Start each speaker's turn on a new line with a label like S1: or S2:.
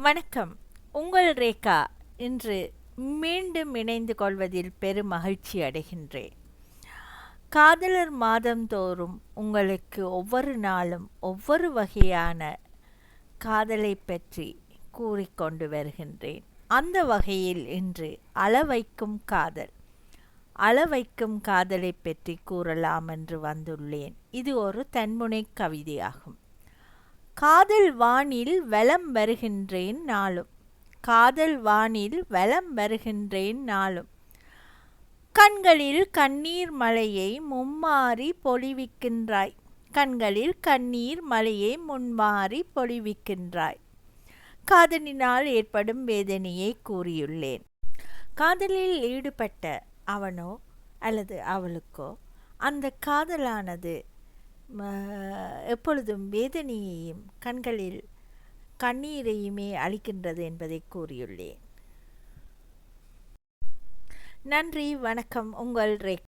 S1: வணக்கம். உங்கள் ரேகா இன்று மீண்டும் இணைந்து கொள்வதில் பெரும் மகிழ்ச்சி அடைகின்றேன். காதலர் மாதந்தோறும் உங்களுக்கு ஒவ்வொரு நாளும் ஒவ்வொரு வகையான காதலை பற்றி கூறிக்கொண்டு வருகின்றேன். அந்த வகையில் இன்று அளவைக்கும் காதல். அளவைக்கும் காதலை பற்றி கூறலாம் என்று வந்துள்ளேன். இது ஒரு தன்முனை கவிதையாகும். காதல் வானில் வலம் வருகின்றேன் நாளும். காதல் வானில் வலம் வருகின்றேன் நாளும். கண்களில் கண்ணீர் மலையை மும்மாறி பொழிவிக்கின்றாய். கண்களில் கண்ணீர் மலையை முன்மாறி பொழிவிக்கின்றாய். காதலினால் ஏற்படும் வேதனையை கூறியுள்ளேன். காதலில் ஈடுபட்ட அவனோ அல்லது அவளுக்கோ அந்த காதலானது எப்பொழுதும் வேதனையையும் கண்களில் கண்ணீரையுமே அளிக்கின்றது என்பதை கூறியுள்ளேன். நன்றி வணக்கம். உங்கள் ரே